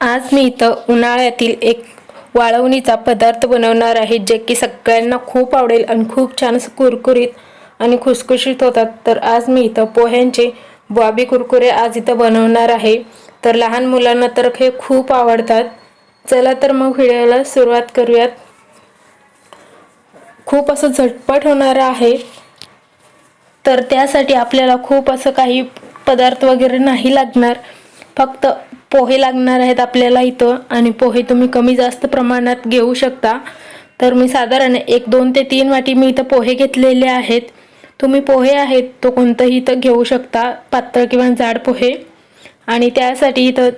आज मी इथं उन्हाळ्यातील एक वाळवणीचा पदार्थ बनवणार आहे जे की सगळ्यांना खूप आवडेल आणि खूप छान असं कुरकुरीत आणि खुसखुशीत होतात. तर आज मी इथं पोह्यांचे बॉबी कुरकुरे आज इथं बनवणार आहे. तर लहान मुलांना तर हे खूप आवडतात. चला तर मग व्हिडिओला सुरुवात करूयात. खूप असं झटपट होणारं आहे. तर त्यासाठी आपल्याला खूप असं काही पदार्थ वगैरे नाही लागणार. फक्त पोहे लागणार आहेत आपल्याला इथं आणि पोहे तुम्ही कमी जास्त प्रमाणात घेऊ शकता. तर मी साधारण एक दोन ते तीन वाटी मी इथं पोहे घेतलेले आहेत. तुम्ही पोहे आहेत तो कोणतंही इथं घेऊ शकता पातळ किंवा जाड पोहे. आणि त्यासाठी इथं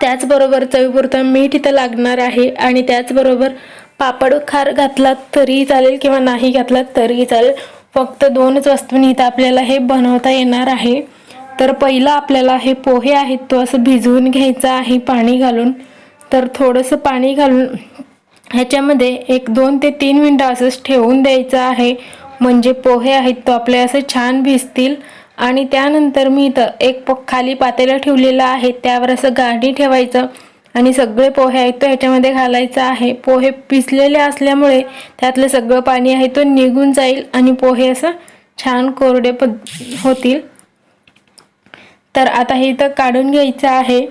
त्याचबरोबर चवीपुरतं मीठ इथं लागणार आहे आणि त्याचबरोबर पापड खार घातलात तरीही चालेल किंवा नाही घातलात तरी चालेल. फक्त दोनच वस्तूंनी इथं आपल्याला हे बनवता येणार आहे. तर पहिलं आपल्याला हे पोहे आहेत तो असं भिजवून घ्यायचं आहे पाणी घालून. तर थोडंसं पाणी घालून ह्याच्यामध्ये एक दोन ते तीन मिनटं असंच ठेवून द्यायचं आहे. म्हणजे पोहे आहेत तो आपले असे छान भिजतील. आणि त्यानंतर मी इथं एक प खाली पातेलं ठेवलेलं आहे त्यावर असं गाडी ठेवायचं. आणि सगळे पोहे आहेत तो ह्याच्यामध्ये घालायचं आहे. पोहे पिसलेले असल्यामुळे त्यातलं सगळं पाणी आहे तो निघून जाईल. आणि पोहे असं छान कोरडे पद होतील. तर आता हे इथं काढून घ्यायचं आहे.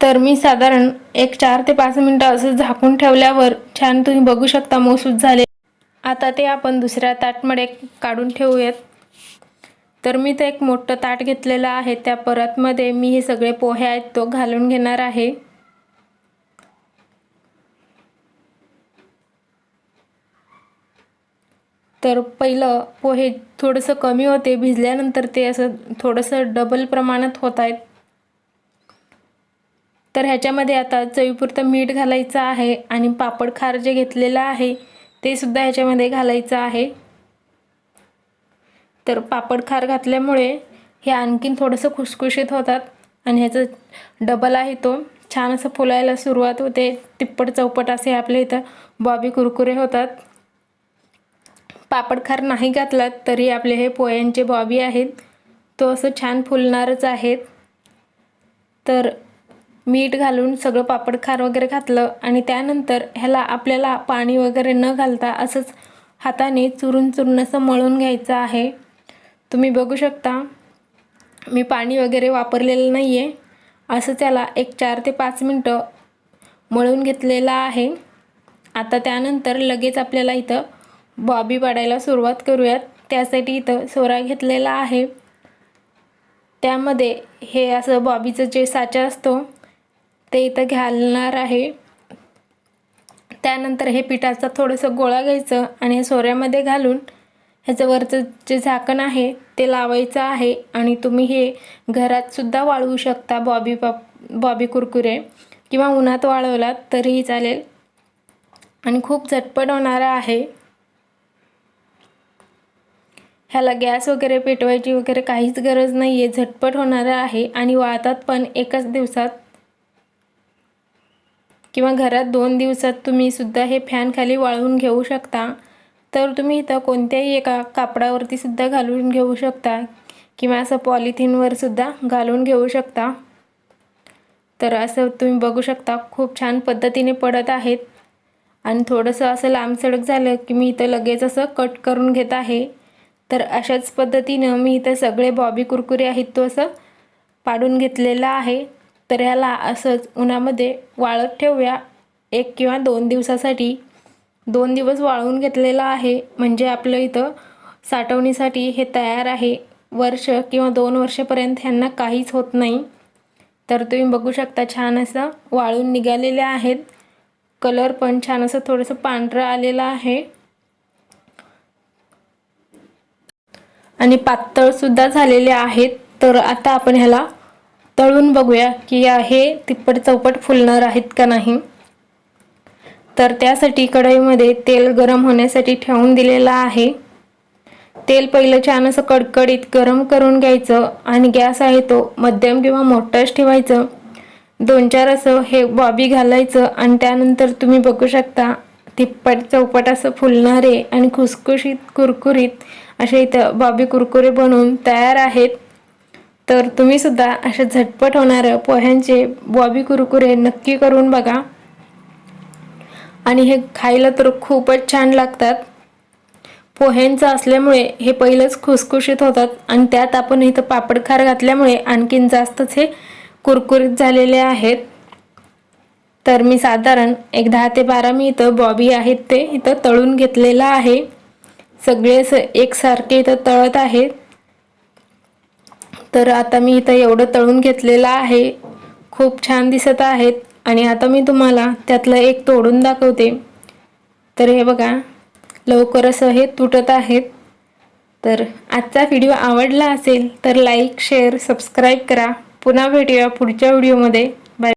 तर मी साधारण एक चार ते पाच मिनटं असं झाकून ठेवल्यावर छान तुम्ही बघू शकता मसूद झाले. आता ते आपण दुसऱ्या ताटमध्ये काढून ठेवूयात. तर मी तर एक मोठं ताट घेतलेलं आहे. त्या परतमध्ये मी हे सगळे पोहे आहेत तो घालून घेणार आहे. तर पहिलं पोहे थोडंसं कमी होते भिजल्यानंतर ते असं थोडंसं डबल प्रमाणात होत आहेत. तर ह्याच्यामध्ये आता चवीपुरतं मीठ घालायचं आहे आणि पापड खार जे घेतलेलं आहे ते सुद्धा ह्याच्यामध्ये घालायचं आहे. तर पापड खार घातल्यामुळे हे आणखीन थोडंसं खुसखुशीत होतात आणि ह्याचं डबल आहे तो. छान असं फुलायला सुरुवात होते. तिप्पट चौपट असे आपल्या इथं बॉबी कुरकुरे होतात. पापड खार नाही घातलात तरी आपले हे पोह्यांचे बॉबी आहेत. तो असं छान फुलणारच आहेत. तर मीठ घालून सगळं पापड खार वगैरे घातलं आणि त्यानंतर ह्याला आपल्याला पाणी वगैरे न घालता असंच हाताने चुरून चुरून असं मळून घ्यायचं आहे. तुम्ही बघू शकता मी पाणी वगैरे वापरलेलं नाही आहे असं त्याला एक चार ते पाच मिनटं मळून घेतलेलं आहे. आता त्यानंतर लगेच आपल्याला इथं बॉबी पाडायला सुरुवात करूयात. त्यासाठी इथं सोरा घेतलेला आहे. त्यामध्ये हे असं बॉबीचं जे साचा असतो ते इथं घालणार आहे. त्यानंतर हे पिठाचा थोडंसं गोळा घ्यायचं आणि सोऱ्यामध्ये घालून ह्याचं वरचं जे झाकण आहे ते लावायचं आहे. आणि तुम्ही हे घरातसुद्धा वाळवू शकता बॉबी पॉप बॉबी कुरकुरे. किंवा उन्हात वाळवलात तरीही चालेल. आणि खूप झटपट होणारा आहे. ह्याला गॅस वगैरे पेटवायची वगैरे काहीच गरज नाही आहे झटपट होणारं आहे आणि वाळतात पण एकाच दिवसात. किंवा घरात दोन दिवसात तुम्ही सुद्धा हे फॅन खाली वाळवून घेऊ शकता. तर तुम्ही इथं कोणत्याही एका कापडावरती सुद्धा घालून घेऊ शकता. किंवा असं पॉलिथिनवर सुद्धा घालून घेऊ शकता. तर असं तुम्ही बघू शकता खूप छान पद्धतीने पडत आहेत. आणि थोडंसं असं लांबसडक झालं की मी इथं लगेच असं कट करून घेत आहे. तर अशाच पद्धतीनं मी इथं सगळे बॉबी कुरकुरे आहेत तो असं पाडून घेतलेला आहे. तर ह्याला असंच उन्हामध्ये वाळत ठेवूया. एक किंवा दोन दिवसासाठी दोन दिवस वाळवून घेतलेला आहे. म्हणजे आपलं इथं साठवणीसाठी हे तयार आहे. वर्ष किंवा दोन वर्षापर्यंत ह्यांना काहीच होत नाही. तर तुम्ही बघू शकता छान असं वाळून निघालेले आहेत. कलर पण छान असं थोडंसं पांढरं आलेलं आहे. आणि पातळसुद्धा झालेले आहेत. तर आता आपण ह्याला तळून बघूया की हे तिप्पट चौपट फुलणार आहेत का नाही. तर त्यासाठी कढईमध्ये तेल गरम होण्यासाठी ठेवून दिलेलं आहे. तेल पहिलं छान असं कडकडीत गरम करून घ्यायचं आणि गॅस आहे तो मध्यम किंवा मोठाच ठेवायचं. दोन चार असं हे बॉबी घालायचं आणि त्यानंतर तुम्ही बघू शकता तिप्पट चौपट असं फुलणारे आणि खुसखुशीत कुरकुरीत असे इथं बॉबी कुरकुरे बनवून तयार आहेत. तर तुम्ही सुद्धा असे झटपट होणारं पोह्यांचे बॉबी कुरकुरे नक्की करून बघा. आणि हे खायला तर खूपच छान लागतात. पोह्यांचं असल्यामुळे हे पहिलंच खुसखुशीत होतात आणि त्यात आपण इथं पापड खार घातल्यामुळे आणखीन जास्तच हे कुरकुरीत झालेले आहेत. तर मी साधारण एक दहा ते बारा मी इथं बॉबी आहेत ते इथं तळून घेतलेलं आहे. सगळे स एकसारखे इथं तळत आहेत तर आता मी इथं एवढं तळून घेतलेलं आहे. खूप छान दिसत आहेत. आणि आता मी तुम्हाला त्यातलं एक तोडून दाखवते. तर हे बघा लवकर हे तुटत आहेत. तर आजचा व्हिडिओ आवडला असेल तर लाईक शेअर सबस्क्राईब करा. पुन्हा भेटूया पुढच्या व्हिडिओमध्ये.